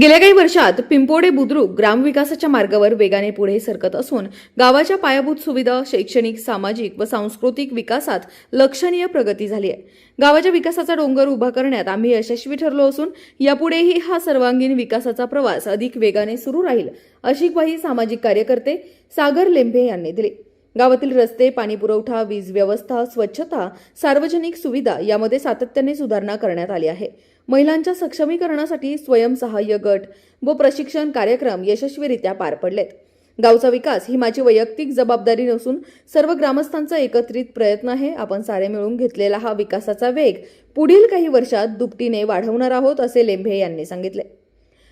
गेल्या काही वर्षात पिंपोडे बुद्रुक ग्रामविकासाच्या मार्गावर वेगाने पुढे सरकत असून गावाच्या पायाभूत सुविधा शैक्षणिक सामाजिक व सांस्कृतिक विकासात लक्षणीय प्रगती झाली आहे. गावाच्या विकासाचा डोंगर उभा करण्यात आम्ही यशस्वी ठरलो असून यापुढेही हा सर्वांगीण विकासाचा प्रवास अधिक वेगाने सुरू राहील अशी ग्वाही सामाजिक कार्यकर्ते सागर लेंभे यांनी दिली. गावातील रस्ते पाणीपुरवठा वीज व्यवस्था स्वच्छता सार्वजनिक सुविधा यामध्ये सातत्याने सुधारणा करण्यात आली आहे. महिलांच्या सक्षमीकरणासाठी स्वयंसहाय्य गट व प्रशिक्षण कार्यक्रम यशस्वीरित्या पार पडलेत. गावचा विकास ही माझी वैयक्तिक जबाबदारी नसून सर्व ग्रामस्थांचा एकत्रित प्रयत्न आहे. आपण सारे मिळून घेतलेला हा विकासाचा वेग पुढील काही वर्षात दुपटीने वाढवणार आहोत असे लेंभे यांनी सांगितले.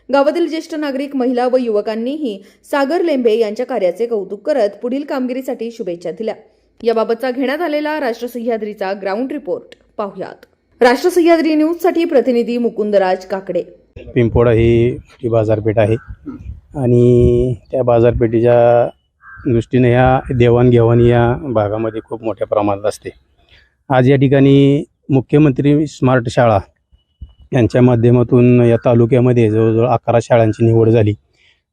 गावातील ज्येष्ठ नागरिक महिला व युवकांनीही सागर लेंभे यांच्या कार्याचे कौतुक करत पुढील कामगिरीसाठी शुभेच्छा दिल्या. याबाबतचा घेण्यात आलेला राष्ट्र सह्याद्रीचा ग्राउंड रिपोर्ट पाहुयात. राष्ट्र सह्याद्री न्यूजसाठी प्रतिनिधी मुकुंदराज काकडे. पिंपोडा ही मोठी बाजारपेठ आहे. आणि त्या बाजारपेठेच्या दृष्टीने ह्या देवाणघेवाण या भागामध्ये खूप मोठ्या प्रमाणात असते. आज या ठिकाणी मुख्यमंत्री स्मार्ट शाळा यांच्या माध्यमातून या तालुक्यामध्ये जवळजवळ अकरा शाळांची निवड झाली.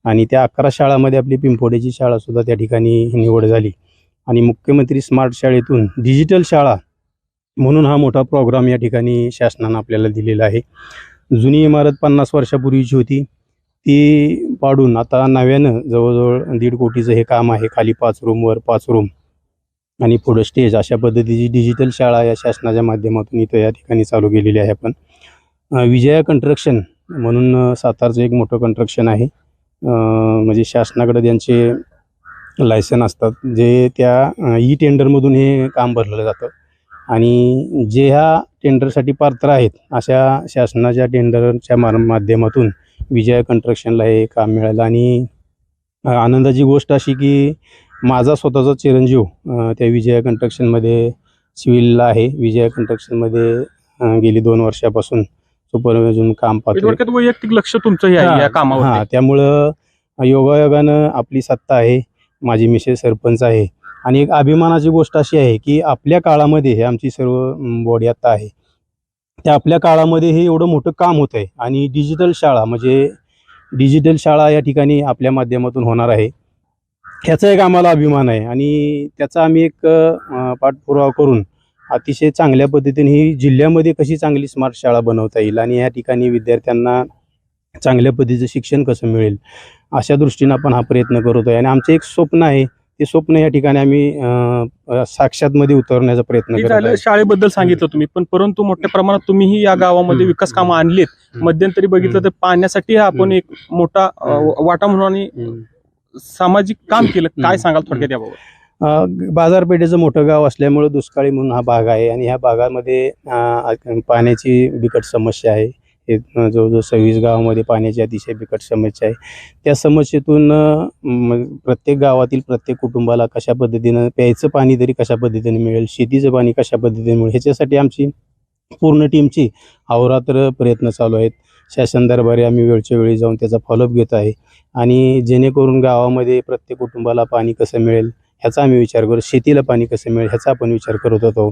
आणि त्या अकरा शाळामध्ये आपली पिंपोड्याची शाळासुद्धा त्या ठिकाणी निवड झाली. आणि मुख्यमंत्री स्मार्ट शाळेतून डिजिटल शाळा म्हणून हा मोठा प्रोग्राम या ठिकाणी शासनानं आपल्याला दिलेला आहे. जुनी इमारत पन्नास वर्षापूर्वीची होती. ती पाडून आता नव्यानं जवळजवळ दीड कोटीचं हे काम आहे. खाली पाच रूमवर पाच रूम आणि पुढं स्टेज अशा पद्धतीची डिजिटल शाळा या शासनाच्या माध्यमातून इथं या ठिकाणी चालू केलेली आहे आपण विजया कंट्रक्शन म्हणून सातारचं एक मोठं कंट्रक्शन आहे. म्हणजे शासनाकडे त्यांचे लायसन असतात. जे त्या ई टेंडरमधून हे काम भरलेलं जातं. आणि जे ह्या टेंडरसाठी पात्र आहेत अशा शासनाच्या टेंडरच्या मार माध्यमातून विजय कंस्ट्रक्शनला हे काम मिळालं. आणि आनंदाची गोष्ट अशी की माझा स्वतःचा चिरंजीव त्या विजय कंस्ट्रक्शनमध्ये सिव्हिलला आहे. विजय कंस्ट्रक्शनमध्ये अ, गेली दोन वर्षापासून सुपरविजन काम पाहतो थोडक्यात वैयक्तिक लक्ष तुमचं या कामावर हां त्यामुळं योगायोगानं आपली सत्ता आहे. माझी मिसेस सरपंच आहे. आणि एक अभिमानाची गोष्ट अशी आहे की आपल्या काळामध्ये हे आमची सर्व बॉडी आत्ता आहे. त्या आपल्या काळामध्ये हे एवढं मोठं काम होतं आहे आणि डिजिटल शाळा म्हणजे डिजिटल शाळा या ठिकाणी आपल्या माध्यमातून होणार आहे. ह्याचा एक आम्हाला अभिमान आहे आणि त्याचा आम्ही एक पाठपुरावा करून अतिशय चांगल्या पद्धतीने ही जिल्ह्यामध्ये कशी चांगली स्मार्ट शाळा बनवता येईल आणि या ठिकाणी विद्यार्थ्यांना चांगल्या पद्धतीचं शिक्षण कसं मिळेल अशा दृष्टीनं आपण हा प्रयत्न करतो आहे. आणि आमचं एक स्वप्न आहे ते स्वप्न या ठिकाणी आम्ही अं, साक्षातमध्ये उतरण्याचा प्रयत्न शाळेबद्दल सांगितलं तुम्ही पण परंतु मोठ्या प्रमाणात तुम्हीही या गावामध्ये. विकास कामं आणलीत. मध्यंतरी बघितलं तर पाण्यासाठी आपण. एक मोठा. वाटा म्हणून. सामाजिक काम केलं काय. सांगाल थोडक्यात याबाबत बाजारपेठेचं मोठं गाव असल्यामुळं दुष्काळी म्हणून हा भाग आहे आणि ह्या भागामध्ये पाण्याची बिकट समस्या आहे हे जवळजवळ सव्वीस गावामध्ये पाण्याची अतिशय बिकट समस्या आहे. त्या समस्येतून प्रत्येक गावातील प्रत्येक कुटुंबाला कशा पद्धतीनं प्यायचं पाणी तरी कशा पद्धतीने मिळेल शेतीचं पाणी कशा पद्धतीने मिळेल ह्याच्यासाठी आमची पूर्ण टीमची अहोरात्र प्रयत्न चालू आहेत. शासन दरबारी आम्ही वेळच्या वेळी जाऊन त्याचा फॉलोअप घेत आहे. आणि जेणेकरून गावामध्ये प्रत्येक कुटुंबाला पाणी कसं मिळेल ह्याचा आम्ही विचार करू शेतीला पाणी कसं मिळेल ह्याचा आपण विचार करत होतो.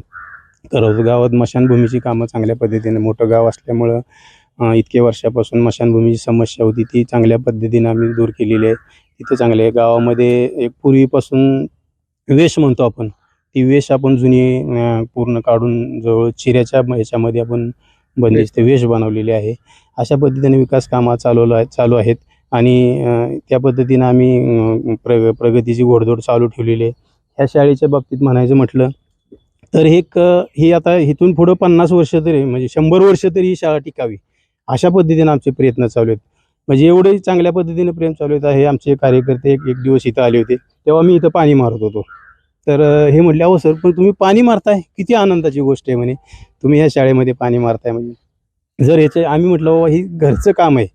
करत गावात मशानभूमीची कामं चांगल्या पद्धतीने मोठं गाव असल्यामुळं अं, इतक्या वर्षापासून मशानभूमीची समस्या होती. ती चांगल्या पद्धतीने आम्ही दूर केलेली आहे. तिथं चांगले गावामध्ये एक पूर्वीपासून वेश म्हणतो आपण. ती वेश आपण जुनी पूर्ण काढून जवळ चिऱ्याच्या ह्याच्यामध्ये आपण बंदिस्त वेश. बनवलेली आहे. अशा पद्धतीने विकास कामं चालवलं आहे चालू आहेत. आणि त्या पद्धतीनं आम्ही अं, प्रग प्रगतीची घोडदौड चालू ठेवलेली आहे. ह्या शाळेच्या बाबतीत म्हणायचं म्हटलं तर हे एक ही आता इथून पुढं पन्नास वर्ष तरी म्हणजे शंभर वर्ष तरी ही शाळा टिकावी. अशा पद्धतीने आमचे प्रयत्न चालू आहेत. म्हणजे एवढे चांगल्या पद्धतीने प्रेम चालू आहेत. हे आमचे कार्यकर्ते एक एक दिवस इथं आले होते. तेव्हा मी इथं पाणी मारत होतो. तर हे म्हटले अहो सर पण तुम्ही पाणी मारताय? किती आनंदाची गोष्ट आहे म्हणे. तुम्ही ह्या शाळेमध्ये पाणी मारताय म्हणजे जर ह्याचे आम्ही म्हटलं बाबा ही घरचं काम आहे.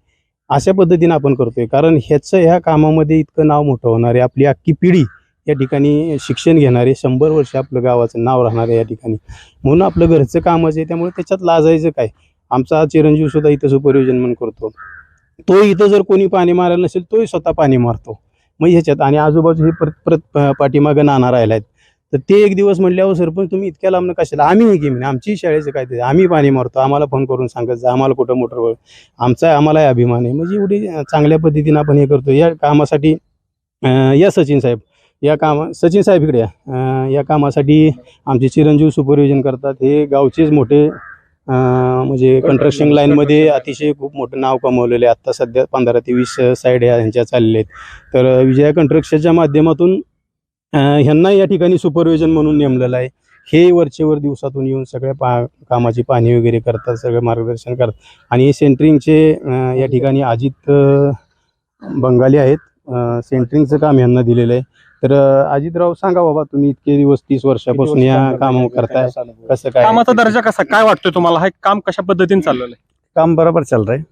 अशा पद्धतीनं आपण करतोय. कारण ह्याचं ह्या कामामध्ये इतकं नाव मोठं होणार आहे. आपली अख्खी पिढी या ठिकाणी शिक्षण घेणारे शंभर वर्ष आपलं गावाचं नाव राहणार आहे या ठिकाणी. म्हणून आपलं घरचं कामच आहे. त्यामुळे त्याच्यात लाजायचं काय? आमचा चिरंजीव सुद्धा इथं सुपरविजन म्हणून करतो. तो इथं जर कोणी पाणी मारायला नसेल तोही स्वतः पाणी मारतो. मग ह्याच्यात आणि आजूबाजू हे परत परत पाठीमागं नाना राहिला आहेत तर ते एक दिवस म्हटल्यावर सरपंच तुम्ही इतक्या लांब कशाला? आम्ही हे गेम. आमची शाळेचं काय ते आम्ही पाणी मारतो. आम्हाला फोन करून सांगत जा. आम्हाला कुठं मोटर आमचा आम्हालाही अभिमान आहे. म्हणजे एवढी चांगल्या पद्धतीनं आपण हे करतो. या कामासाठी या सचिन साहेब. या कामा सचिन साहेब इकडे या. कामासाठी आमचे चिरंजीव सुपरविजन करतात. हे गावचेच मोठे म्हणजे कंस्ट्रक्शन लाईनमध्ये अतिशय खूप मोठं नाव कमवलेलं आहे. आत्ता सध्या पंधरा ते वीस साईड ह्या ह्यांच्या चाललेल्या आहेत. तर विजया कंस्ट्रक्शनच्या माध्यमातून ह्यांना या ठिकाणी सुपरविजन म्हणून नेमलेलं आहे. हे वरचेवर दिवसातून येऊन सगळ्या पा कामाची पाहणी वगैरे करतात सगळं मार्गदर्शन करतात. आणि सेंटरिंगचे या ठिकाणी अजित बंगाली आहेत. सेंटरिंगचं काम यांना दिलेलं आहे. तर अजितराव सांगा बाबा तुम्ही इतके दिवस तीस वर्षापासून या काम करताय. कसं काय? कामाचा दर्जा कसा? काय वाटतोय तुम्हाला? हे काम कशा पद्धतीने चाललेलं आहे? काम बराबर चल रहा है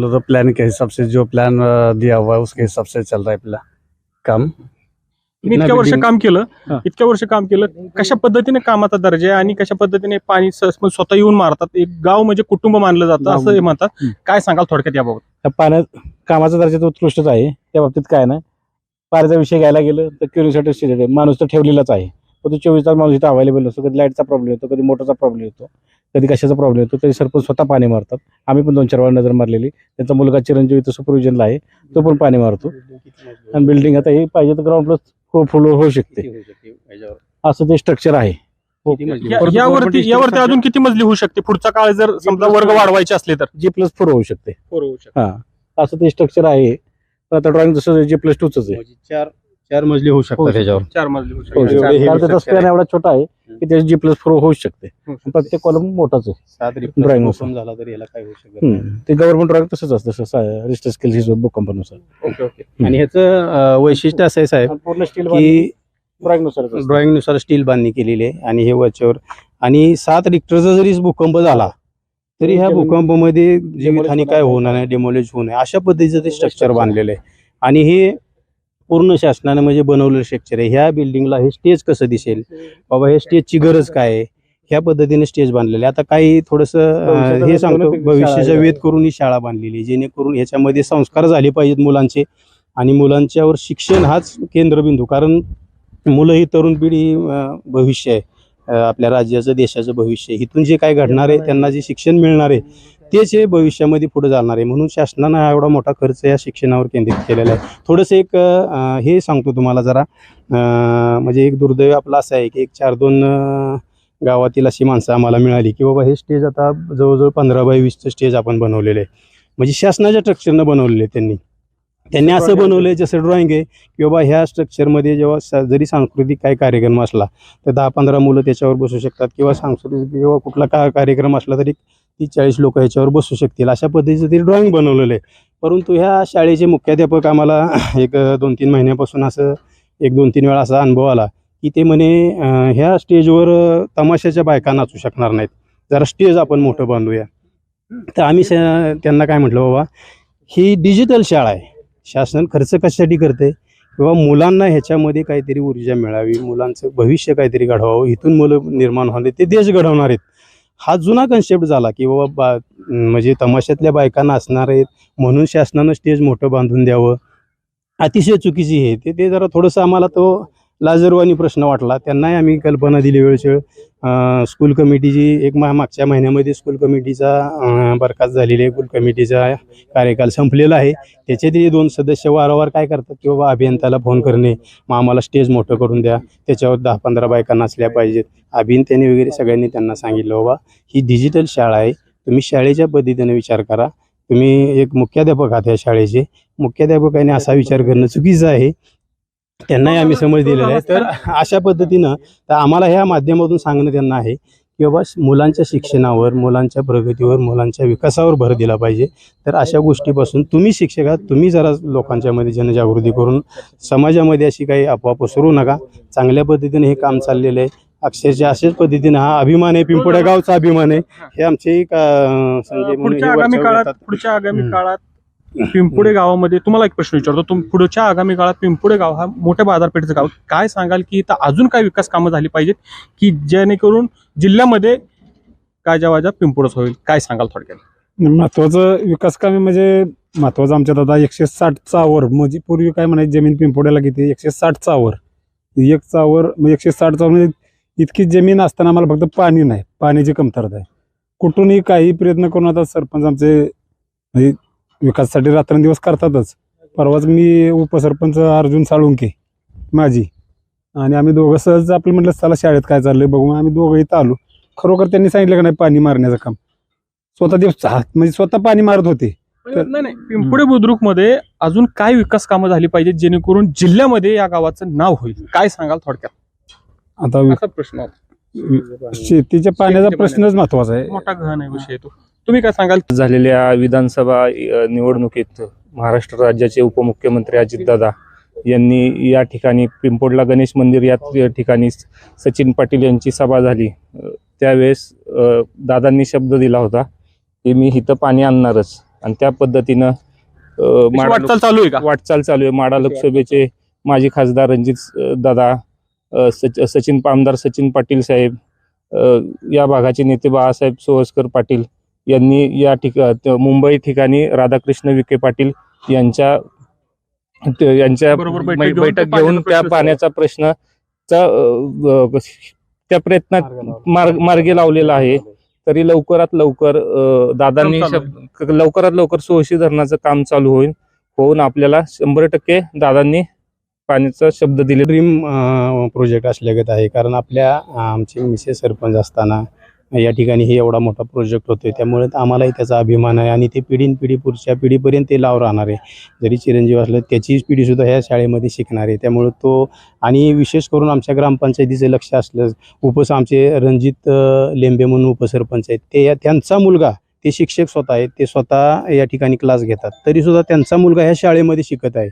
लोग तो प्लान के हिसाब से जो प्लान दिया हुआ है उसके हिसाब से चल रहा है प्लान काम. तुम्ही इतक्या वर्ष काम केलं. इतक्या वर्ष काम केलं कशा पद्धतीने कामाचा दर्जा आहे आणि कशा पद्धतीने पाणी स- स्वतः येऊन मारतात? एक गाव म्हणजे कुटुंब मानलं जातं असं हे म्हणतात. काय सांगाल थोडक्यात याबाबत? त्या पाण्यात कामाचा दर्जा तर उत्कृष्टच आहे त्या बाबतीत काय नाही. पाण्याचा विषय घ्यायला गेलं तर क्युरिसिटी स्टेट आहे. माणूस तर ठेवलेलाच आहे. पण तो चोवीस तास माणूस इथं अवेलेबल असतो. कधी लाईटचा प्रॉब्लेम येतो कधी मोटरचा प्रॉब्लेम येतो कधी कशाचा प्रॉब्लेम येतो तरी सरपंच स्वतः पाणी मारतात. आम्ही पण दोन चार वेळा नजर मारलेली. त्यांचा मुलगा चिरंजीव इथं सुपरविजनला आहे. तो पण पाणी मारतो. आणि बिल्डिंग आता हे पाहिजे तर ग्राउंड प्लस फुल होऊ शकते. असं ते स्ट्रक्चर आहे. यावरती यावरती अजून किती मजली होऊ शकते? पुढचा काळ जर समजा वर्ग वाढवायचे असले तर. जी प्लस फोर होऊ शकते. होऊ शकते. हा. असं ते स्ट्रक्चर आहे. आता ड्रॉइंग जसं जे प्लस टूच आहे म्हणजे चार चार मजली होऊ शकतात त्याच्यावर चार मजली होऊ होऊ शकते एवढे शकते. heavy कारण त्याचा structure स्पॅन आहे. एवढा छोटा आहे की त्याची जी प्लस फोर होऊ शकते प्रत्येक कॉलम मोठाच आहे सात Drawing नुसार. झाला तर याला काय होऊ शकत नाही. हम्म. ते गव्हर्नमेंट ड्रॉइंग तसंच असतं रिस्टर स्किल भूकंपानुसार ओके ओके आणि ह्याचं अं, वैशिष्ट्य असं आहे साहेब पूर्ण स्टील की ड्रॉइंगनुसार ड्रॉइंगनुसार स्टील बांधणी केलेली आहे आणि हे वरच्यावर आणि सात रिक्टरचा जरी भूकंप झाला तरी ह्या जमीन- भूकंपामध्ये जीवितहानी काय होणार नाही. डेमोलेज होऊ नये. अशा पद्धतीचं ते स्ट्रक्चर बांधलेलं आहे. आणि हे पूर्ण शासनाने म्हणजे बनवलेलं स्ट्रक्चर आहे. ह्या बिल्डिंगला हे स्टेज कसं दिसेल? बाबा हे स्टेजची गरज काय आहे? ह्या पद्धतीने स्टेज बांधलेले आहे. आता काही थोडंसं हे सांगतो. भविष्याचा वेध करून ही शाळा बांधलेली जेणेकरून ह्याच्यामध्ये संस्कार झाले पाहिजेत मुलांचे आणि मुलांच्यावर शिक्षण हाच केंद्रबिंदू. कारण मुलं ही तरुण पिढी भविष्य आहे. आपल्या राज्याचं देशाचं भविष्य इथून जे काय घडणार आहे त्यांना जे शिक्षण मिळणार आहे तेच हे भविष्यामध्ये पुढे जाणार आहे. म्हणून शासनानं हा एवढा मोठा खर्च या शिक्षणावर केंद्रित केलेला आहे. थोडंसं एक हे सांगतो तुम्हाला जरा. म्हणजे एक दुर्दैव आपला असं आहे की एक चार दोन गावातील अशी माणसं आम्हाला मिळाली की बाबा हे स्टेज आता जवळजवळ पंधरा बाय वीसचं स्टेज आपण बनवलेलं आहे. म्हणजे शासनाच्या स्ट्रक्चरनं बनवलेलं आहे त्यांनी. त्यांनी असं बनवलं आहे. जसं ड्रॉइंग आहे की बाबा ह्या स्ट्रक्चरमध्ये जेव्हा स- जरी सांस्कृतिक काही कार्यक्रम असला तर दहा पंधरा मुलं त्याच्यावर बसू शकतात. किंवा सांस्कृतिक किंवा कुठला का कार्यक्रम असला तरी तीस चाळीस लोक ह्याच्यावर बसू शकतील. अशा पद्धतीचं ते ड्रॉइंग बनवलेलं आहे. परंतु ह्या शाळेचे मुख्याध्यापक आम्हाला एक दोन तीन महिन्यापासून असं एक दोन तीन वेळा असा अनुभव आला की ते म्हणे ह्या स्टेजवर तमाशाच्या बायका नाचू शकणार नाहीत. जरा स्टेज आपण मोठं बांधूया. तर आम्ही त्यांना काय म्हटलं बाबा ही डिजिटल शाळा आहे. शासन खर्च कशासाठी करते? किंवा मुलांना ह्याच्यामध्ये काहीतरी ऊर्जा मिळावी मुलांचं भविष्य काहीतरी घडवावं इथून मुलं निर्माण होणे ते देश घडवणार आहेत. हा जुना कन्सेप्ट झाला की बाबा बा म्हणजे तमाशातल्या बायका नाचणार आहेत म्हणून शासनानं स्टेज मोठं बांधून द्यावं. अतिशय चुकीची आहे ते ते जरा थोडंसं आम्हाला तो लाजरवानी प्रश्न वाटला. त्यांनाही आम्ही कल्पना दिली वेळच्या स्कूल कमिटीची एक मा मागच्या महिन्यामध्ये स्कूल कमिटीचा बरखास्त झालेली आहे. स्कूल कमिटीचा कार्यकाल संपलेला आहे. त्याचे ते दोन सदस्य वारंवार काय करतात की बाबा अभियंत्याला फोन करणे मग आम्हाला स्टेज मोठं करून द्या. त्याच्यावर दहा पंधरा बायका नाचल्या पाहिजेत. अभियंत्याने वगैरे सगळ्यांनी त्यांना सांगितलं बाबा ही डिजिटल शाळा आहे. तुम्ही शाळेच्या पद्धतीने विचार करा. तुम्ही एक मुख्याध्यापक आहात या शाळेचे. मुख्याध्यापकाने असा विचार करणं चुकीचं आहे. त्यांनाही आम्ही समज दिलेला आहे. तर अशा पद्धतीनं तर आम्हाला ह्या माध्यमातून सांगणं त्यांना आहे की बाबा मुलांच्या शिक्षणावर मुलांच्या प्रगतीवर मुलांच्या विकासावर भर दिला पाहिजे. तर अशा गोष्टीपासून तुम्ही शिक्षक आहात तुम्ही जरा लोकांच्यामध्ये जनजागृती करून समाजामध्ये अशी काही अफवा पसरू नका. चांगल्या पद्धतीने हे काम चाललेलं आहे. अक्षरशः अशाच पद्धतीने हा अभिमान आहे पिंपोड्या गावचा अभिमान आहे. हे आमचे संजय पुढच्या आगामी काळात पिंपुडे गावामध्ये तुम्हाला एक प्रश्न विचारतो. तुम पुढच्या आगामी काळात पिंपुडे गाव हा मोठ्या बाजारपेठेचं गाव. काय सांगाल की इथं अजून काय विकास कामं झाली पाहिजेत की जेणेकरून जिल्ह्यामध्ये गाजावाजा पिंपुडच होईल? काय सांगाल थोडक्यात? महत्वाचं विकास कामे म्हणजे महत्वाचं आमच्यात आता एकशे साठचा वर म्हणजे पूर्वी काय म्हणायचे जमीन पिंपोड्याला किती? एकशे साठचा वर एक चावर म्हणजे एकशे साठ चावर म्हणजे इतकी जमीन असताना आम्हाला फक्त पाणी नाही. पाण्याची कमतरता आहे. कुठूनही काही प्रयत्न करून आता सरपंच आमचे म्हणजे विकासासाठी रात्रंदिवस करतातच. परवाच मी उपसरपंच अर्जुन साळुंके माझी आणि आम्ही दोघं सहज आपलं म्हटलं चला शाळेत काय चाललंय बघू. आम्ही दोघं इथं आलो. खरोखर त्यांनी सांगितलं का नाही पाणी मारण्याचं काम. स्वतः ते म्हणजे स्वतः पाणी मारत होते. तर- नाही नाही पिंपुडे बुद्रुकमध्ये अजून काय विकास कामं झाली पाहिजेत जेणेकरून जिल्ह्यामध्ये या गावाचं नाव होईल? काय सांगाल थोडक्यात? आता वि- असा प्रश्न होता. शेतीच्या पाण्याचा शेतीच्या प्रश्नच महत्त्वाचा आहे. मोठा गहन आहे विषय तो. तुम्ही काय सांगाल? झालेल्या विधानसभा निवडणुकीत महाराष्ट्र राज्याचे उपमुख्यमंत्री अजितदादा यांनी या ठिकाणी पिंपोडला गणेश मंदिर या ठिकाणी सचिन पाटील यांची सभा झाली. त्यावेळेस दादांनी शब्द दिला होता की मी इथं पाणी आणणारच. आणि त्या पद्धतीनं वाटचाल चालू आहे का? वाटचाल चालू आहे. माडा लोकसभेचे माजी खासदार रणजित दादा सच सचिन आमदार सचिन पाटील साहेब या भागाचे नेते बाळासाहेब सोहसकर पाटील यांनी या ठिका मुंबई ठिकाणी राधाकृष्ण विखे पाटील यांच्या यांच्या बैठक घेऊन त्या पाण्याचा प्रश्न प्रश्नाचा त्या प्रयत्नात मार्ग मार्गी लावलेला आहे. तरी लवकरात लवकर दादांनी काम चालू शब्द- लवकरात लवकर सोळशी धरणाचं काम चालू होईल. होऊन आपल्याला शंभर टक्के दादांनी पाण्याचा शब्द दिले. ड्रीम प्रोजेक्ट असल्यागत आहे. कारण आपल्या आमचे मिसेस सरपंच असताना या ठिकाणी हे एवढा मोठा प्रोजेक्ट होतोय. त्यामुळे आम्हालाही त्याचा अभिमान आहे आणि ते पिढीन पिढी पुढच्या पिढीपर्यंत ते लाव राहणार आहे. जरी चिरंजीव असलं त्याचीच पिढीसुद्धा ह्या शाळेमध्ये शिकणार आहे. त्यामुळे तो आणि विशेष करून आमच्या ग्रामपंचायतीचं लक्ष असलं उपस आमचे रणजित लेंबे म्हणून उपसरपंच आहेत ते त्यांचा मुलगा ते शिक्षक स्वतः आहेत ते स्वतः या ठिकाणी क्लास घेतात. तरीसुद्धा त्यांचा मुलगा ह्या शाळेमध्ये शिकत आहे.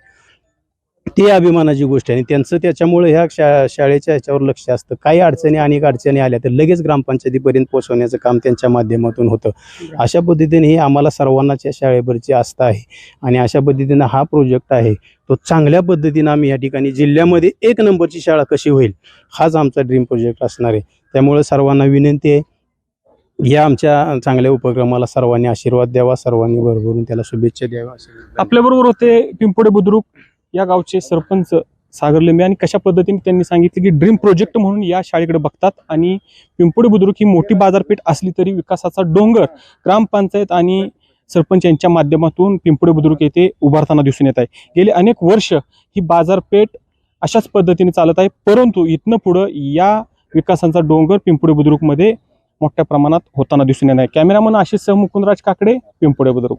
ते अभिमानाची गोष्ट आहे. आणि त्यांचं त्याच्यामुळे ह्या शा शाळेच्या ह्याच्यावर लक्ष असतं. काही अडचणी अनेक अडचणी आल्या तर लगेच ग्रामपंचायतीपर्यंत पोहोचवण्याचं काम त्यांच्या माध्यमातून होतं. अशा पद्धतीने ही आम्हाला सर्वांनाच या शाळेवरची आस्था आहे. आणि अशा पद्धतीनं हा प्रोजेक्ट आहे तो चांगल्या पद्धतीनं आम्ही या ठिकाणी जिल्ह्यामध्ये एक नंबरची शाळा कशी होईल हाच आमचा ड्रीम प्रोजेक्ट असणार आहे. त्यामुळे सर्वांना विनंती आहे या आमच्या चांगल्या उपक्रमाला सर्वांनी आशीर्वाद द्यावा सर्वांनी भरभरून त्याला शुभेच्छा द्यावा आपल्याबरोबर होते पिंपोडे बुद्रुक. या गावचे सरपंच सागर लिंबे आणि कशा पद्धतीने त्यांनी सांगितले की ड्रीम प्रोजेक्ट म्हणून या शाळेकडे बघतात आणि पिंपोडे बुद्रुक ही मोठी बाजारपेठ असली तरी विकासाचा डोंगर ग्रामपंचायत आणि सरपंच यांच्या माध्यमातून पिंपोडे बुद्रुक येथे उभारताना दिसून येत आहे. गेले अनेक वर्ष ही बाजारपेठ अशाच पद्धतीने चालत आहे परंतु इथनं पुढं या विकासाचा डोंगर पिंपोडे बुद्रुकमध्ये मोठ्या प्रमाणात होताना दिसून येत आहे. कॅमेरामन आशिष सह मुकुंदराज काकडे पिंपोडे बुद्रुक.